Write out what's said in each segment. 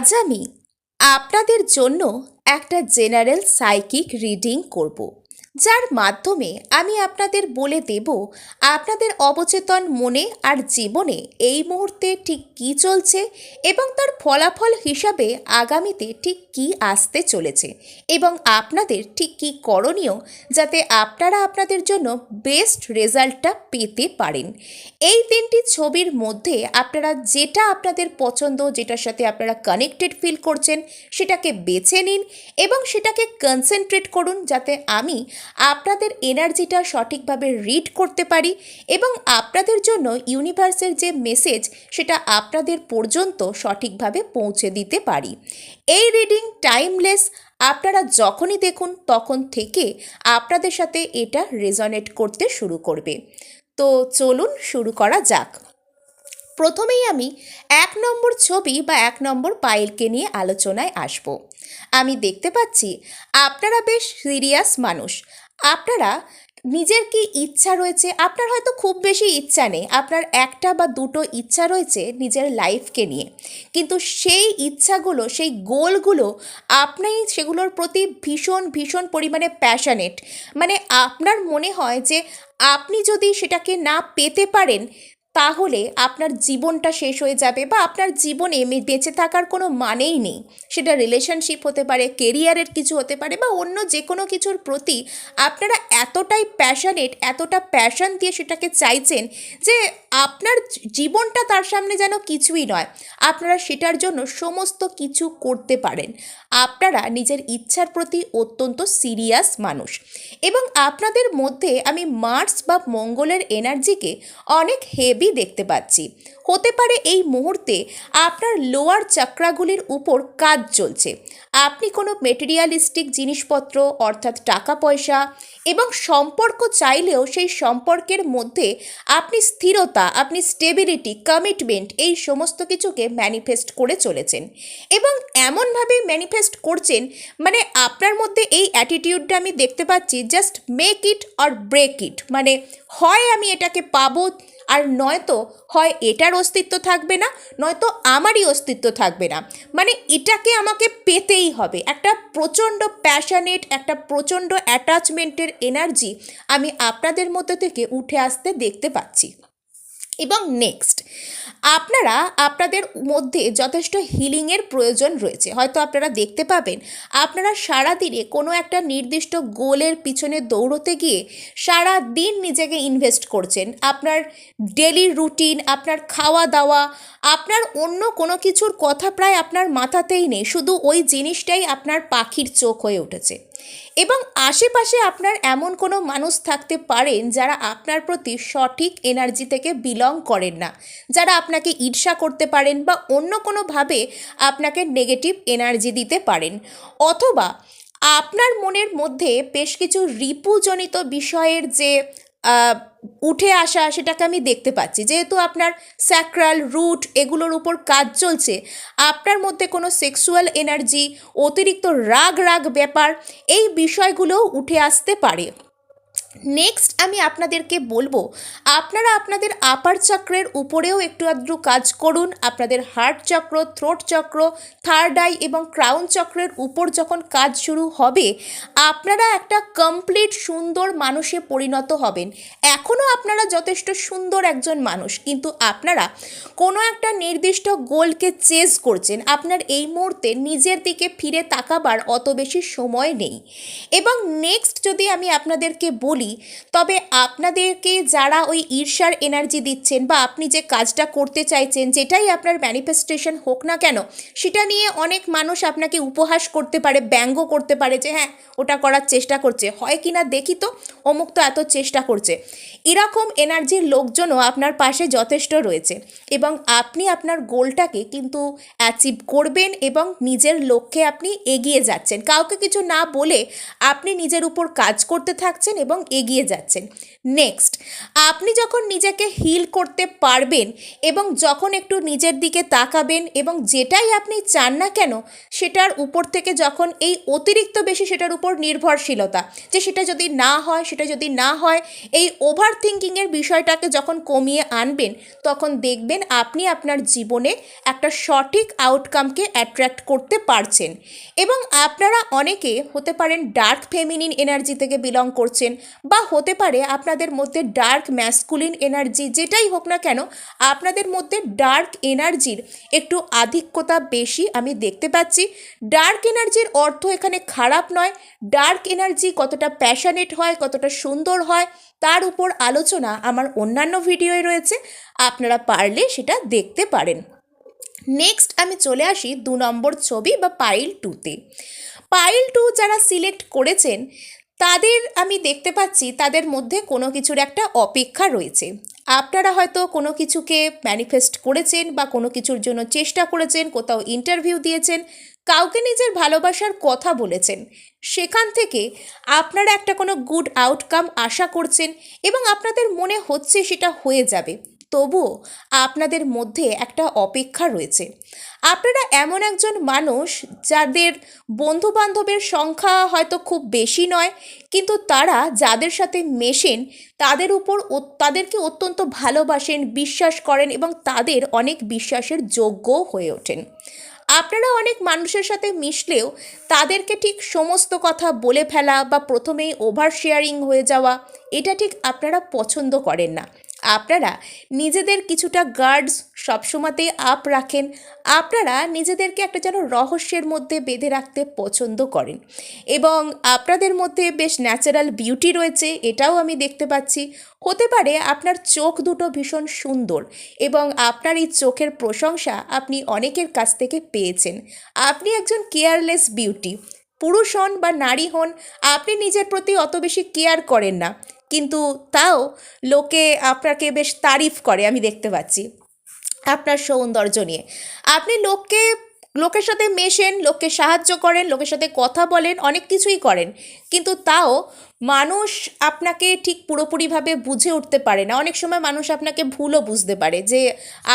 আজ আমি আপনাদের জন্য একটা জেনারেল সাইকিক রিডিং করব। যার মাধ্যমে আমি আপনাদের বলে দেব আপনাদের অবচেতন মনে আর জীবনে এই মুহূর্তে ঠিক কী চলছে এবং তার ফলাফল হিসাবে আগামীতে ঠিক কী আসতে চলেছে এবং আপনাদের ঠিক কী করণীয় যাতে আপনারা আপনাদের জন্য বেস্ট রেজাল্টটা পেতে পারেন। এই তিনটি ছবির মধ্যে আপনারা যেটা আপনাদের পছন্দ, যেটার সাথে আপনারা কানেক্টেড ফিল করছেন, সেটাকে বেছে নিন এবং সেটাকে কনসেন্ট্রেট করুন যাতে আমি আপনাদের এনার্জিটা সঠিকভাবে রিড করতে পারি এবং আপনাদের জন্য ইউনিভার্সের যে মেসেজ, সেটা আপনাদের পর্যন্ত সঠিকভাবে পৌঁছে দিতে পারি। এই রিডিং টাইমলেস। আপনারা যখনই দেখুন, তখন থেকে আপনাদের সাথে এটা রেজনেট করতে শুরু করবে। তো চলুন শুরু করা যাক। প্রথমেই আমি এক নম্বর ছবি বা এক নম্বর পাইলকে নিয়ে আলোচনায় আসব। আমি দেখতে পাচ্ছি আপনারা বেশ সিরিয়াস মানুষ। আপনারা নিজের কি ইচ্ছা রয়েছে? আপনার হয়তো খুব বেশি ইচ্ছা নেই। আপনার একটা বা দুটো ইচ্ছা রয়েছে নিজের লাইফকে নিয়ে। কিন্তু সেই ইচ্ছাগুলো, সেই গোলগুলো আপনি সেগুলোর প্রতি ভীষণ ভীষণ পরিমাণে প্যাশানেট মানে আপনার মনে হয় যে আপনি যদি সেটাকে না পেতে পারেন তাহলে আপনার জীবনটা শেষ হয়ে যাবে বা আপনার জীবনে বেঁচে থাকার কোনো মানেই নেই। সেটা রিলেশনশিপ হতে পারে কেরিয়ারের কিছু হতে পারে বা অন্য যে কোনো কিছুর প্রতি আপনারা এতটাই প্যাশনেট এতটা প্যাশন দিয়ে সেটাকে চাইছেন যে আপনার জীবনটা তার সামনে যেন কিছুই নয়। আপনারা সেটার জন্য সমস্ত কিছু করতে পারেন। আপনারা নিজের ইচ্ছার প্রতি অত্যন্ত সিরিয়াস মানুষ। এবং আপনাদের মধ্যে আমি মার্স বা মঙ্গলের এনার্জিকে অনেক হেভি দেখতে পাচ্ছি। হতে পারে এই মুহূর্তে আপনার লোয়ার চাকরাগুলির উপর কাজ চলছে। আপনি কোনো মেটেরিয়ালিস্টিক জিনিসপত্র, অর্থাৎ টাকা পয়সা এবং সম্পর্ক চাইলেও সেই সম্পর্কের মধ্যে আপনি স্থিরতা, আপনি স্টেবিলিটি কমিটমেন্ট এই সমস্ত কিছুকে ম্যানিফেস্ট করে চলেছেন। এবং এমনভাবে ম্যানিফেস্ট করছেন মানে আপনার মধ্যে এই অ্যাটিটিউডটা আমি দেখতে পাচ্ছি just make it or break it মানে হয় আমি এটাকে পাবো আর নয়তো হয় এটার অস্তিত্ব থাকবে না, নয়তো আমারই অস্তিত্ব থাকবে না। মানে এটাকে আমাকে পেতেই হবে। একটা প্রচণ্ড প্যাশানেট একটা প্রচণ্ড অ্যাটাচমেন্টের এনার্জি আমি আপনাদের মধ্যে থেকে উঠে আসতে দেখতে পাচ্ছি। এবং নেক্সট আপনারা, আপনাদের মধ্যে যথেষ্ট হিলিংয়ের প্রয়োজন রয়েছে। হয়তো আপনারা দেখতে পাবেন, আপনারা সারা দিনে কোনো একটা নির্দিষ্ট গোলের পিছনে দৌড়তে গিয়ে সারা দিন নিজেকে ইনভেস্ট করছেন। আপনার ডেলি রুটিন আপনার খাওয়া দাওয়া আপনার অন্য কোনো কিছুর কথা প্রায় আপনার মাথাতেই নেই। শুধু ওই জিনিসটাই আপনার পাখির চোখ হয়ে উঠেছে। এবং আশেপাশে আপনার এমন কোনো মানুষ থাকতে পারেন যারা আপনার প্রতি সঠিক এনার্জি থেকে বিলং করেন না। যারা আপনাকে ঈর্ষা করতে পারেন বা অন্য কোনোভাবে আপনাকে নেগেটিভ এনার্জি দিতে পারেন। অথবা আপনার মনের মধ্যে বেশ কিছু রিপুজনিত বিষয়ের যে উঠে আসা সেটাকে আমি দেখতে পাচ্ছি। যেহেতু আপনার স্যাক্রাল রুট এগুলোর উপর কাজ চলছে, আপনার মধ্যে কোনো সেক্সুয়াল এনার্জি অতিরিক্ত রাগ রাগ ব্যাপার, এই বিষয়গুলো উঠে আসতে পারে। নেক্সট আমি আপনাদেরকে বলব, আপনারা আপনাদের আপার চক্রের উপরেও একটু আধটু কাজ করুন। আপনাদের হার্ট চক্র থ্রোট চক্র থার্ড আই এবং ক্রাউন চক্রের উপর যখন কাজ শুরু হবে, আপনারা একটা কমপ্লিট সুন্দর মানুষে পরিণত হবেন। এখনও আপনারা যথেষ্ট সুন্দর একজন মানুষ, কিন্তু আপনারা কোনো একটা নির্দিষ্ট গোলকে চেজ করছেন। আপনার এই মুহূর্তে নিজের দিকে ফিরে তাকাবার অত বেশি সময় নেই। এবং নেক্সট যদি আমি আপনাদেরকে বলি তবে আপনাদেরকে যারা ওই ঈর্ষার এনার্জি দিচ্ছেন বা আপনি যে কাজটা করতে চাইছেন, যেটাই আপনার ম্যানিফেস্টেশন হোক না কেন, সেটা নিয়ে অনেক মানুষ আপনাকে উপহাস করতে পারে, ব্যঙ্গ করতে পারে যে হ্যাঁ ওটা করার চেষ্টা করছে। হয় কি না দেখি তো, অমুক তো এত চেষ্টা করছে। এরকম এনার্জির লোকজনও আপনার পাশে যথেষ্ট রয়েছে এবং আপনি আপনার গোলটাকে কিন্তু অ্যাচিভ করবেন এবং নিজের লক্ষ্যে আপনি এগিয়ে যাচ্ছেন। কাউকে কিছু না বলে আপনি নিজের উপর কাজ করতে থাকছেন এবং এগিয়ে যাচ্ছেন। নেক্সট আপনি যখন নিজেকে হিল করতে পারবেন এবং যখন একটু নিজের দিকে তাকাবেন এবং যেটাই আপনি চান না কেন, সেটার উপর থেকে যখন এই অতিরিক্ত বেশি সেটার উপর নির্ভরশীলতা, যে সেটা যদি না হয়, সেটা যদি না হয়, এই ওভার থিঙ্কিংয়ের বিষয়টাকে যখন কমিয়ে আনবেন, তখন দেখবেন আপনি আপনার জীবনে একটা সঠিক আউটকামকে অ্যাট্রাক্ট করতে পারছেন। এবং আপনারা অনেকে হতে পারেন ডার্ক ফেমিনিন এনার্জি থেকে বিলং করছেন বা হতে পারে আপনাদের মধ্যে ডার্ক ম্যাসকুলিন এনার্জি যেটাই হোক না কেন, আপনাদের মধ্যে ডার্ক এনার্জির একটু আধিক্যতা বেশি আমি দেখতে পাচ্ছি। ডার্ক এনার্জির অর্থ এখানে খারাপ নয়। ডার্ক এনার্জি কতটা প্যাশানেট হয়, কতটা সুন্দর হয়, তার উপর আলোচনা আমার অন্যান্য ভিডিওয়ে রয়েছে। আপনারা পারলে সেটা দেখতে পারেন। নেক্সট আমি চলে আসি দু নম্বর ছবি বা পাইল টুতে পাইল টু যারা সিলেক্ট করেছেন তাদের আমি দেখতে পাচ্ছি, তাদের মধ্যে কোনো কিছুর একটা অপেক্ষা রয়েছে। আপনারা হয়তো কোনো কিছুকে ম্যানিফেস্ট করেছেন বা কোনো কিছুর জন্য চেষ্টা করেছেন, কোথাও ইন্টারভিউ দিয়েছেন, কাউকে নিজের ভালোবাসার কথা বলেছেন। সেখান থেকে আপনারা একটা কোনো গুড আউটকাম আশা করছেন এবং আপনাদের মনে হচ্ছে সেটা হয়ে যাবে। তবুও আপনাদের মধ্যে একটা অপেক্ষা রয়েছে। আপনারা এমন একজন মানুষ যাদের বন্ধু বান্ধবের সংখ্যা হয়তো খুব বেশি নয়, কিন্তু তারা যাদের সাথে মেশেন, তাদের উপর তাদেরকে অত্যন্ত ভালোবাসেন, বিশ্বাস করেন এবং তাদের অনেক বিশ্বাসের যোগ্যও হয়ে ওঠেন। আপনারা অনেক মানুষের সাথে মিশলেও তাদেরকে ঠিক সমস্ত কথা বলে ফেলা বা প্রথমেই ওভার শেয়ারিং হয়ে যাওয়া, এটা ঠিক আপনারা পছন্দ করেন না। আপনারা নিজেদের কিছুটা গার্ডস সবসময়তেই আপ রাখেন। আপনারা নিজেদেরকে একটা যেন রহস্যের মধ্যে বেঁধে রাখতে পছন্দ করেন। এবং আপনাদের মধ্যে বেশ ন্যাচারাল বিউটি রয়েছে, এটাও আমি দেখতে পাচ্ছি। হতে পারে আপনার চোখ দুটো ভীষণ সুন্দর এবং আপনার এই চোখের প্রশংসা আপনি অনেকের কাছ থেকে পেয়েছেন। আপনি একজন কেয়ারলেস বিউটি পুরুষ হন বা নারী হন, আপনি নিজের প্রতি অত বেশি কেয়ার করেন না। কিন্তু তাও লোকে আপনাকে বেশ তারিফ করে, আমি দেখতে পাচ্ছি। আপনার সৌন্দর্য নিয়ে। আপনি লোককে লোকের সাথে মেশেন, লোককে সাহায্য করেন, লোকের সাথে কথা বলেন, অনেক কিছুই করেন। কিন্তু তাও মানুষ আপনাকে ঠিক পুরোপুরিভাবে বুঝে উঠতে পারে না। অনেক সময় মানুষ আপনাকে ভুলও বুঝতে পারে যে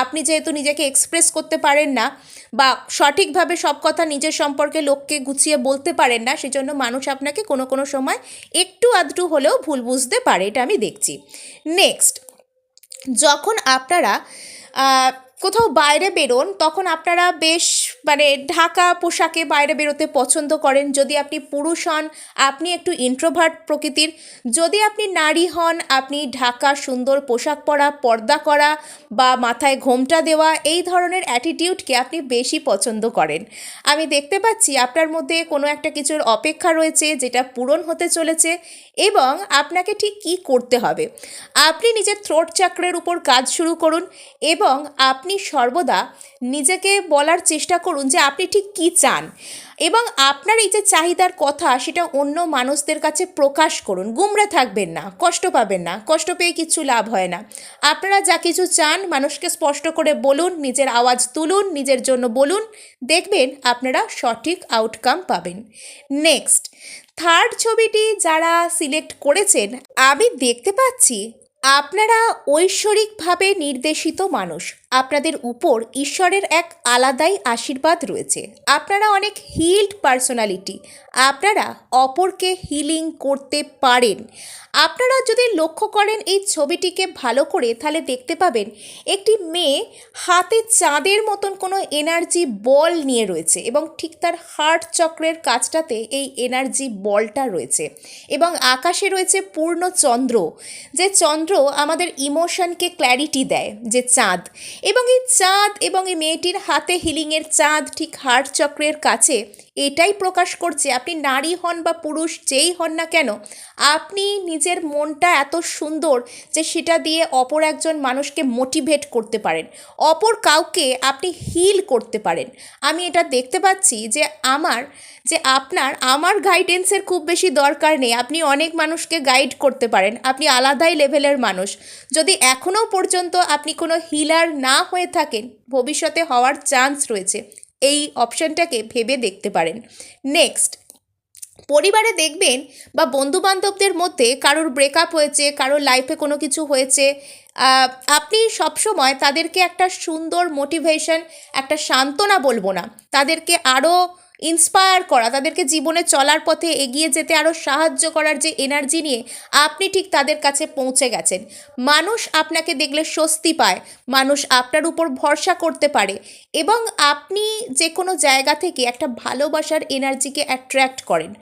আপনি যেহেতু নিজেকে এক্সপ্রেস করতে পারেন না বা সঠিকভাবে সব কথা নিজের সম্পর্কে লোককে গুছিয়ে বলতে পারেন না, সেজন্য মানুষ আপনাকে কোনো কোনো সময় একটু আধটু হলেও ভুল বুঝতে পারে, এটা আমি দেখছি। নেক্সট যখন আপনারা কোথাও বাইরে বেরোন, তখন আপনারা বেশ মানে ঢাকা পোশাকে বাইরে বেরোতে পছন্দ করেন, যদি আপনি পুরুষ হন, আপনি একটু ইন্ট্রোভার্ট প্রকৃতির। যদি আপনি নারী হন, আপনি ঢাকা সুন্দর পোশাক পরা, পর্দা করা বা মাথায় ঘোমটা দেওয়া, এই ধরনের অ্যাটিটিউডকে আপনি বেশি পছন্দ করেন। আমি দেখতে পাচ্ছি আপনার মধ্যে কোনো একটা কিছুর অপেক্ষা রয়েছে যেটা পূরণ হতে চলেছে এবং আপনাকে ঠিক কী করতে হবে। আপনি নিজের থ্রোট চাক্রের উপর কাজ শুরু করুন এবং আপনি সর্বদা নিজেকে বলার চেষ্টা করুন। যে আপনি ঠিক কী চান। এবং আপনার এই যে চাহিদার কথা সেটা অন্য মানুষদের কাছে প্রকাশ করুন। গুমরে থাকবেন না, কষ্ট পাবেন না, কষ্ট পেয়ে কিচ্ছু লাভ হয় না। আপনারা যা কিছু চান মানুষকে স্পষ্ট করে বলুন, নিজের আওয়াজ তুলুন, নিজের জন্য বলুন, দেখবেন আপনারা সঠিক আউটকাম পাবেন। নেক্সট থার্ড ছবিটি যারা সিলেক্ট করেছেন, আমি দেখতে পাচ্ছি আপনারা ঐশ্বরিকভাবে নির্দেশিত মানুষ। আপনাদের উপর ঈশ্বরের এক আলাদাই আশীর্বাদ রয়েছে। আপনারা অনেক হিল্ড পার্সোনালিটি আপনারা অপরকে হিলিং করতে পারেন। আপনারা যদি লক্ষ্য করেন এই ছবিটিকে ভালো করে, তাহলে দেখতে পাবেন একটি মেয়ে হাতে চাঁদের মতন কোনো এনার্জি বল নিয়ে রয়েছে এবং ঠিক তার হার্ট চক্রের কাজটাতে এই এনার্জি বলটা রয়েছে এবং আকাশে রয়েছে পূর্ণ চন্দ্র। যে চন্দ্র আমাদের ইমোশনকে ক্ল্যারিটি দেয়, যে চাঁদ। এবং এই চাঁদ এবং এই মেয়েটির হাতে হিলিংয়ের চাঁদ ঠিক হার্ট চক্রের কাছে, এটাই প্রকাশ করছে, আপনি নারী হন বা পুরুষ যেই হন না কেন, আপনি নিজের মনটা এত সুন্দর যে সেটা দিয়ে অপর একজন মানুষকে মোটিভেট করতে পারেন। অপর কাউকে আপনি হিল করতে পারেন। আমি এটা দেখতে পাচ্ছি যে আমার, যে আপনার, আমার গাইডেন্সের খুব বেশি দরকার নেই। আপনি অনেক মানুষকে গাইড করতে পারেন। আপনি আলাদাই লেভেলের মানুষ। যদি এখনও পর্যন্ত আপনি কোনো হিলার না হয়ে থাকেন, ভবিষ্যতে হওয়ার চান্স রয়েছে। এই অপশানটাকে ভেবে দেখতে পারেন। নেক্সট, পরিবারে দেখবেন বা বন্ধুবান্ধবদের মধ্যে কারোর ব্রেকআপ হয়েছে, কারোর লাইফে কোনো কিছু হয়েছে আপনি সবসময় তাদেরকে একটা সুন্দর মোটিভেশন একটা সান্ত্বনা বলব না। তাদেরকে আরও ইন্সপায়ার করা, তাদেরকে জীবনে চলার পথে এগিয়ে যেতে আরও সাহায্য করার যে এনার্জি নিয়ে আপনি ঠিক তাদের কাছে পৌঁছে গেছেন। মানুষ আপনাকে দেখলে স্বস্তি পায়, মানুষ আপনার উপর ভরসা করতে পারে এবং আপনি যে কোনো জায়গা থেকে একটা ভালোবাসার এনার্জিকে অ্যাট্রাক্ট করেন।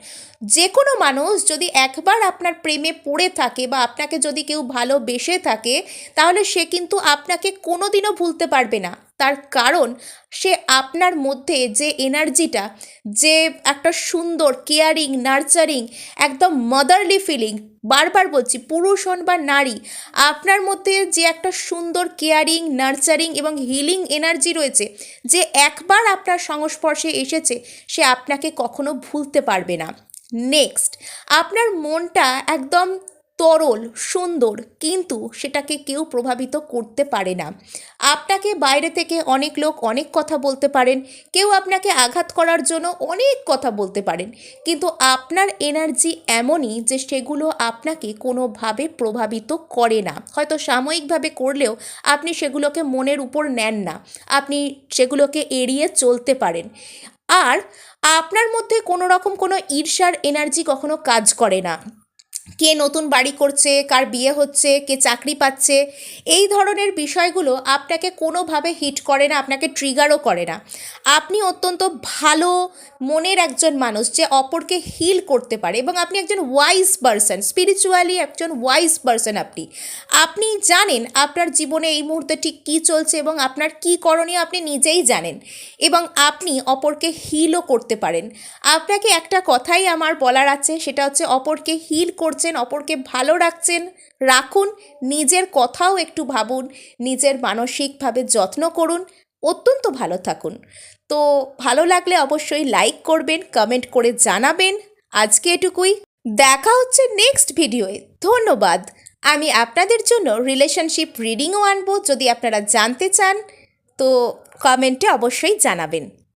যে কোনো মানুষ যদি একবার আপনার প্রেমে পড়ে থাকে বা আপনাকে যদি কেউ ভালোবেসে থাকে, তাহলে সে কিন্তু আপনাকে কোনো দিনও ভুলতে পারবে না। তার কারণ সে আপনার মধ্যে যে এনার্জিটা, যে একটা সুন্দর, কেয়ারিং, নার্চারিং, একদম মাদারলি ফিলিং, বারবার বলছি পুরুষ হন বা নারী, আপনার মধ্যে যে একটা সুন্দর কেয়ারিং, নার্চারিং এবং হিলিং এনার্জি রয়েছে, যে একবার আপনার সংস্পর্শে এসেছে, সে আপনাকে কখনো ভুলতে পারবে না। নেক্সট, আপনার মনটা একদম তরল, সুন্দর, কিন্তু সেটাকে কেউ প্রভাবিত করতে পারে না। আপনাকে বাইরে থেকে অনেক লোক অনেক কথা বলতে পারেন, কেউ আপনাকে আঘাত করার জন্য অনেক কথা বলতে পারেন, কিন্তু আপনার এনার্জি এমনই যে সেগুলো আপনাকে কোনোভাবে প্রভাবিত করে না। হয়তো সাময়িকভাবে করলেও আপনি সেগুলোকে মনের উপর নেন না, আপনি সেগুলোকে এড়িয়ে চলতে পারেন। আর আপনার মধ্যে কোনো রকম কোনো ঈর্ষার এনার্জি কখনো কাজ করে না। কে নতুন বাড়ি করছে, কার বিয়ে হচ্ছে, কে চাকরি পাচ্ছে, এই ধরনের বিষয়গুলো আপনাকে কোনোভাবে হিট করে না, আপনাকে ট্রিগারও করে না। আপনি অত্যন্ত ভালো মনের একজন মানুষ যে অপরকে হিল করতে পারে এবং আপনি একজন ওয়াইজ পারসন স্পিরিচুয়ালি একজন ওয়াইজ পারসন আপনি। আপনি জানেন আপনার জীবনে এই মুহূর্তে ঠিক কী চলছে এবং আপনার কী করণীয় আপনি নিজেই জানেন এবং আপনি অপরকে হিলও করতে পারেন। আপনাকে একটা কথাই আমার বলার আছে, সেটা হচ্ছে অপরকে হিল করছেন, অপরকে ভালো রাখছেন, রাখুন, নিজের কথাও একটু ভাবুন, নিজের মানসিকভাবে যত্ন করুন, অত্যন্ত ভালো থাকুন। তো ভালো লাগলে অবশ্যই লাইক করবেন কমেন্ট করে জানাবেন। আজকে এটুকুই, দেখা হচ্ছে নেক্সট ভিডিওয়ে ধন্যবাদ। আমি আপনাদের জন্য রিলেশনশিপ রিডিংও আনব, যদি আপনারা জানতে চান, তো কমেন্টে অবশ্যই জানাবেন।